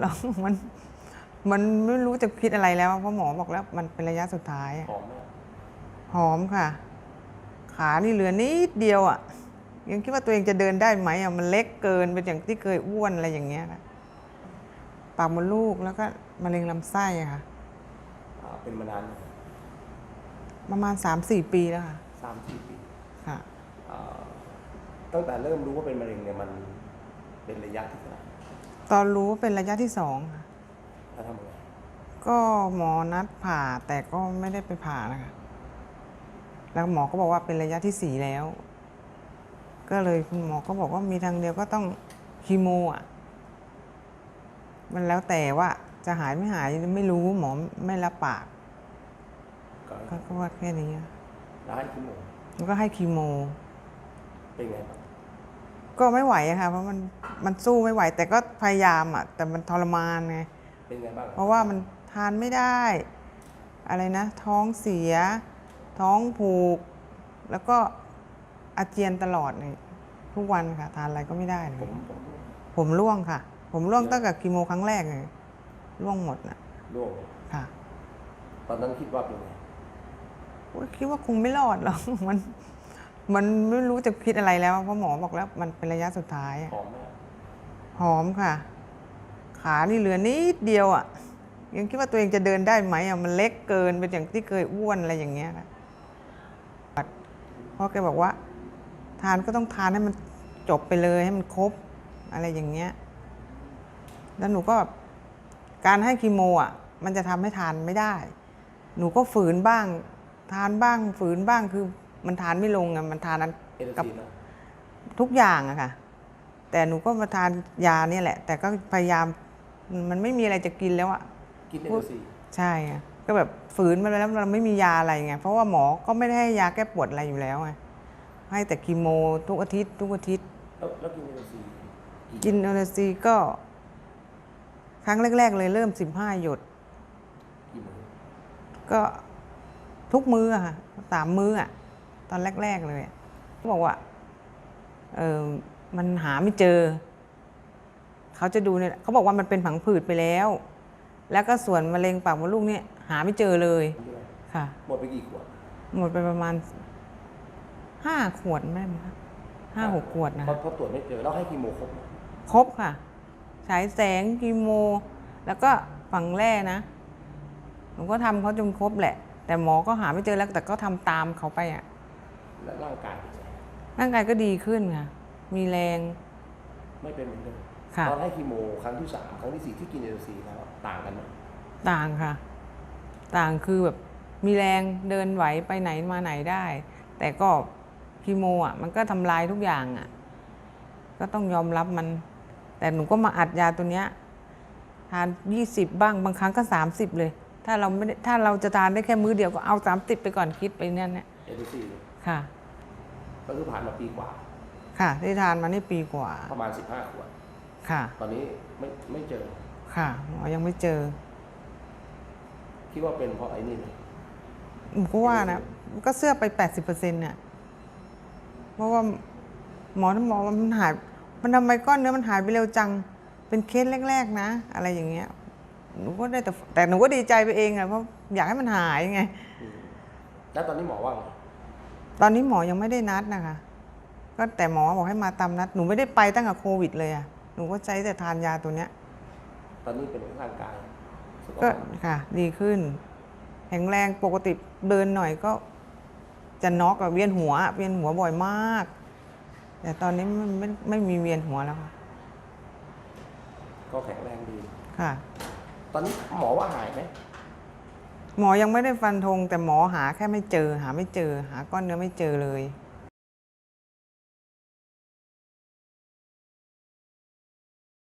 หรอกมันมันไม่รู้จะคิดอะไรแล้วเพราะหมอบอกแล้วมันเป็นระยะสุดท้ายอะหอมไหมหอมค่ะ ขานี่เหลือนิดเดียวอะ ยังคิดว่าตัวเองจะเดินได้ไหมอะมันเล็กเกินเป็นอย่างที่เคยอ้วนอะไรอย่างเงี้ยนะปากมดลูกแล้วก็มะเร็งลำไส้อะค่ะ อ่าเป็นมานานประมาณสามสี่ปีแล้วค่ะสามสี่ปีค่ะ อ่าตั้งแต่เริ่มรู้ว่าเป็นมะเร็งเนี่ยมันเป็นระยะที่เท่าไหร่ ตอนรู้ว่าเป็นระยะที่สองค่ะแล้วทำไงก็หมอนัดผ่าแต่ก็ไม่ได้ไปผ่านะคะ แล้วหมอก็บอกว่าเป็นระยะที่สี่แล้ว ก็เลยคุณหมอก็บอกว่ามีทางเดียวก็ต้องคีโมอะ มันแล้วแต่ว่าจะหายไม่หายไม่รู้หมอไม่รับปาก ก็ก็ก็ว่าแค่นี้อะแล้วให้คีโมมันก็ให้คีโม เป็นไงบ้าง ก็ไม่ไหวอะค่ะเพราะมันมันสู้ไม่ไหว แต่ก็พยายามอะแต่มันทรมานไงเป็นไงบ้างเพราะว่ามันทานไม่ได้ อะไรนะ ท้องเสีย ท้องผูก แล้วก็อาเจียนตลอดเลยทุกวันค่ะ ทานอะไรก็ไม่ได้เลยผมผมผมร่วงค่ะ ผมร่วงตั้งแต่กีโมครั้งแรกเลยร่วงหมดนะร่วงค่ะ ตอนนั้นคิดว่าเป็นไงโอ๊ยคิดว่าคงไม่รอดหรอกมัน มันไม่รู้จะคิดอะไรแล้วเพราะหมอบอกแล้วมันเป็นระยะสุดท้ายอะหอมไหมหอมค่ะ ขานี่เหลือนิดเดียวอะ ยังคิดว่าตัวเองจะเดินได้ไหมอะมันเล็กเกินเป็นอย่างที่เคยอ้วนอะไรอย่างเงี้ยค่ะพ่อแกบอกว่า ทานก็ต้องทานให้มันจบไปเลยให้มันครบอะไรอย่างเงี้ย แล้วหนูก็แบบการให้คีโมอะ มันจะทำให้ทานไม่ได้ หนูก็ฝืนบ้าง ทานบ้างฝืนบ้างคือ มันทานไม่ลงอะมันทานอันเอลกับซีนะทุกอย่างอะค่ะ แต่หนูก็มาทานยาเนี่ยแหละ แต่ก็พยายามมันไม่มีอะไรจะกินแล้วอะกินเอลซีใช่อะก็แบบฝืนมาแล้วเราไม่มียาอะไรไงเพราะว่าหมอก็ไม่ได้ให้ยาแก้ปวดอะไรอยู่แล้วไงให้แต่คีโมทุกอาทิตย์ ทุกอาทิตย์แล้วแล้วกินเอลซีกินโอเลซีก็ ครั้งแรก ๆ เลยเริ่ม15หยดกี่มื้อก็ทุกมื้ออะค่ะสามมื้ออะ ตอนแรก ๆ เลยอะเขาบอกว่าเออมันหาไม่เจอ เขาจะดูเนี่ยเขาบอกว่ามันเป็นผังผืดไปแล้ว แล้วก็ส่วนมะเร็งปากมดลูกเนี่ย หาไม่เจอเลยใช่ไหมค่ะ หมดไปกี่ขวดหมดไปประมาณห้าขวดไม่ได้มั้งคะห้าหกขวดนะเพราะเพราะตรวจไม่เจอแล้วให้คีโมครบไหมครบค่ะ ฉายแสงกีโม แล้วก็ฝังแร่นะหนูก็ทำเขาจนครบแหละ แต่หมอก็หาไม่เจอแล้วแต่ก็ทำตามเขาไปอะ และร่างกายเป็นไงร่างกายก็ดีขึ้นค่ะ มีแรง ไม่เป็นเหมือนเดิมค่ะ ตอนให้คีโมครั้งที่สามครั้งที่สี่ที่กินเอลซีแล้วต่างกันไหมต่างค่ะ ต่างคือแบบมีแรงเดินไหวไปไหนมาไหนได้ แต่ก็คีโมอะ มันก็ทำลายทุกอย่างอะ ก็ต้องยอมรับมัน แต่หนูก็มาอัดยาตัวเนี้ยทานยี่สิบบ้างบางครั้งก็สามสิบเลย ถ้าเราไม่ได้ถ้าเราจะทานได้แค่มื้อเดียวก็เอาสามสิบไปก่อนคิดไปเนี่ยเนี่ยเอลซีค่ะ ก็คือผ่านมาปีกว่า ค่ะที่ทานมานี่ปีกว่า ประมาณ15ขวดค่ะ ตอนนี้ไม่ไม่เจอ ค่ะหมอยังไม่เจอ คิดว่าเป็นเพราะไอ้นี่ไหมหนูก็ว่านะมันก็เสื้อไปแปดสิบเปอร์เซ็นต์เนี่ยเพราะว่าหมอท่านบอกว่ามันหาย มันทำไมก้อนเนื้อมันหายไปเร็วจัง เป็นเคสแรก ๆ นะ อะไรอย่างเงี้ย หนูก็ได้แต่แต่หนูก็ดีใจไปเองอะเพราะอยากให้มันหายไงอืมแล้วตอนนี้หมอว่าไงตอนนี้หมอยังไม่ได้นัดนะคะ ก็แต่หมอบอกให้มาตามนัด หนูไม่ได้ไปตั้งแต่โควิดเลยอะหนูก็ใช้แต่ทานยาตัวเนี้ย ตอนนี้เป็นร่างกายสุขก็ภาพค่ะ ดีขึ้น แข็งแรงปกติเดินหน่อยก็ จะน็อกอะเวียนหัวอะเวียนหัวบ่อยมาก แต่ตอนนี้ไม่ไม่ไม่มีเวียนหัวแล้วค่ะก็แข็งแรงดี ค่ะ ตอนนี้หมอว่าหายไหมหมอยังไม่ได้ฟันธงแต่หมอหาแค่ไม่เจอ หาไม่เจอ หาก้อนเนื้อไม่เจอเลย